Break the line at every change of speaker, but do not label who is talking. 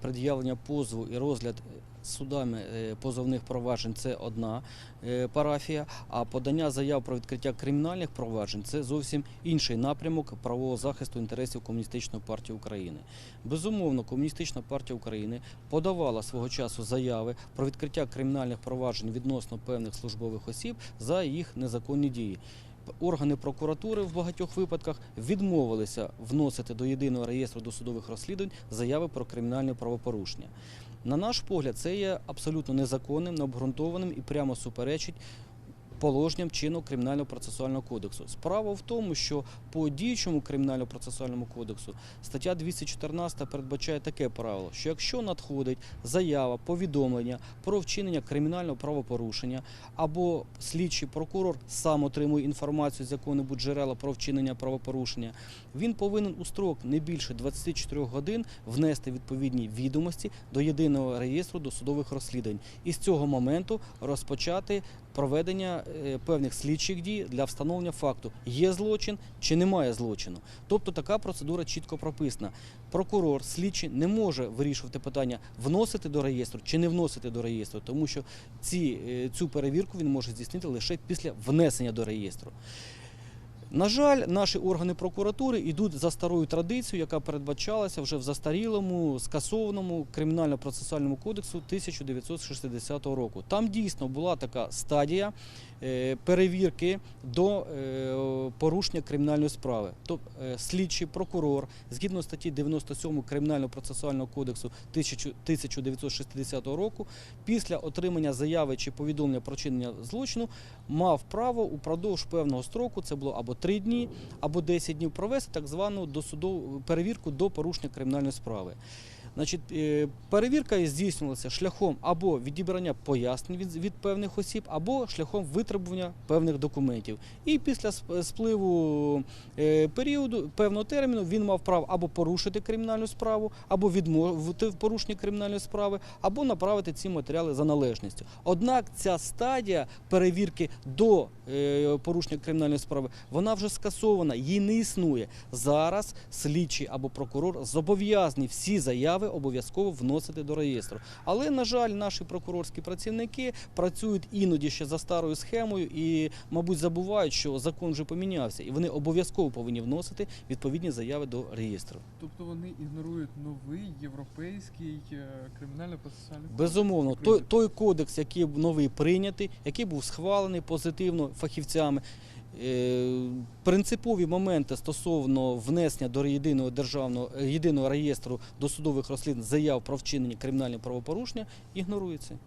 Пред'явлення позову і розгляд судами е, позовних проваджень це одна е, парафія, а подання заяв про відкриття кримінальних проваджень це зовсім інший напрямок правового захисту інтересів Комуністичної партії України. Безумовно, Комуністична партія України подавала свого часу заяви про відкриття кримінальних проваджень відносно певних службових осіб за їх незаконні дії. Органи прокуратури в багатьох випадках відмовилися вносити до єдиного реєстру досудових розслідувань заяви про кримінальне правопорушення. На наш погляд, це є абсолютно незаконним, необґрунтованим і прямо суперечить положенням чинного кримінального процесуального кодексу. Справа в тому, що по діючому кримінальному процесуальному кодексу стаття 214 передбачає таке правило, що якщо надходить заява, повідомлення про вчинення кримінального правопорушення, або слідчий прокурор сам отримує інформацію з якого-небудь джерела про вчинення правопорушення, він повинен у строк не більше 24 годин внести відповідні відомості до єдиного реєстру досудових розслідувань і з цього моменту розпочати проведення е, певних слідчих дій для встановлення факту, є злочин чи немає злочину. Тобто така процедура чітко прописана. Прокурор, слідчий не може вирішувати питання вносити до реєстру чи не вносити до реєстру, тому що ці, е, цю перевірку він може здійснити лише після внесення до реєстру. На жаль, наші органи прокуратури йдуть за старою традицією, яка передбачалася вже в застарілому скасованому кримінально-процесуальному кодексу 1960 року. Там дійсно була така стадія е, перевірки до е, порушення кримінальної справи. Тобто слідчий прокурор, згідно статті 97 Кримінально-процесуального кодексу 1960 року, після отримання заяви чи повідомлення про чинення злочину мав право упродовж певного строку, це було або 3 дні, або 10 днів, провести так звану досудову перевірку до порушення кримінальної справи. Значить, е, перевірка здійснювалася шляхом або відібрання пояснень від, від певних осіб, або шляхом витребування певних документів. І після спливу е, періоду певного терміну він мав право або порушити кримінальну справу, або відмовити в порушенні кримінальної справи, або направити ці матеріали за належністю. Однак ця стадія перевірки до е, порушення кримінальної справи вона вже скасована, її не існує. Зараз слідчий або прокурор зобов'язані всі заяви обов'язково вносити до реєстру. Але, на жаль, наші прокурорські працівники працюють іноді ще за старою схемою і, мабуть, забувають, що закон вже помінявся, і вони обов'язково повинні вносити відповідні заяви до реєстру.
Тобто вони ігнорують новий європейський е, кримінально-процесуальний кодекс
Безумовно, той, той кодекс, який новий прийнятий, який був схвалений позитивно фахівцями. Е, Принципові моменти стосовно внесення до єдиного державного е, єдиного реєстру досудових розслідувань заяв про вчинення кримінального правопорушення ігноруються.